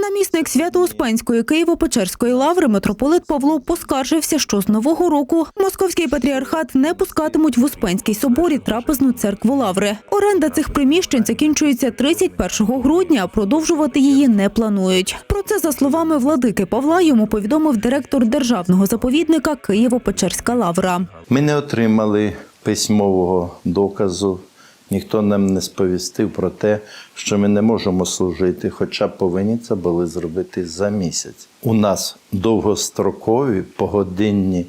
Намісник Свято-Успенської Києво-Печерської лаври митрополит Павло поскаржився, що з нового року московський патріархат не пускатимуть в Успенський соборі трапезну церкву лаври. Оренда цих приміщень закінчується 31 грудня, а продовжувати її не планують. Про це за словами владики Павла йому повідомив директор державного заповідника Києво-Печерська лавра. Ми не отримали письмового доказу, ніхто нам не сповістив про те, що ми не можемо служити, хоча повинні це були зробити за місяць. У нас довгострокові погодинні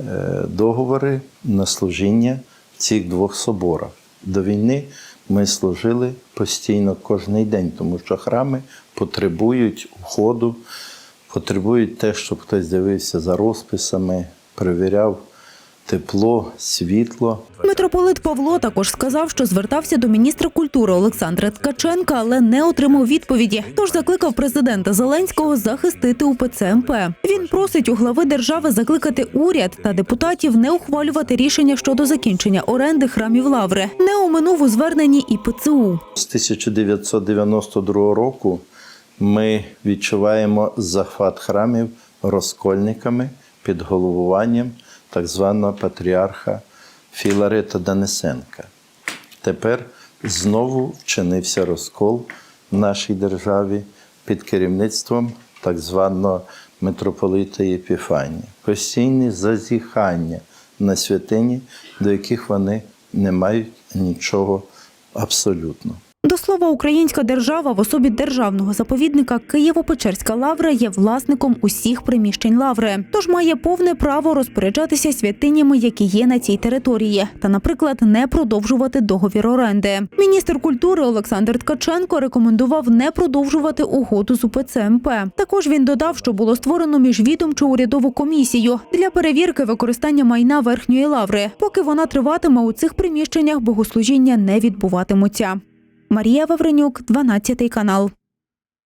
е, договори на служіння в цих двох соборах. До війни ми служили постійно кожен день, тому що храми потребують уходу, потребують те, щоб хтось дивився за розписами, перевіряв тепло, світло. Митрополит Павло також сказав, що звертався до міністра культури Олександра Ткаченка, але не отримав відповіді. Тож закликав президента Зеленського захистити УПЦ МП. Він просить у глави держави закликати уряд та депутатів не ухвалювати рішення щодо закінчення оренди храмів лаври. Не оминув у зверненні і ПЦУ. З 1992 року ми відчуваємо захват храмів розкольниками під головуванням так званого патріарха Філарета Данисенка. Тепер знову вчинився розкол в нашій державі під керівництвом так званого митрополита Єпіфанія. Постійні зазіхання на святині, до яких вони не мають нічого абсолютно. До слова, українська держава в особі державного заповідника Києво-Печерська лавра є власником усіх приміщень лаври, тож має повне право розпоряджатися святинями, які є на цій території, та, наприклад, не продовжувати договір оренди. Міністр культури Олександр Ткаченко рекомендував не продовжувати угоду з УПЦ МП. Також він додав, що було створено міжвідомчу урядову комісію для перевірки використання майна верхньої лаври. Поки вона триватиме у цих приміщеннях, богослужіння не відбуватимуться. Марія Вавренюк, 12 канал.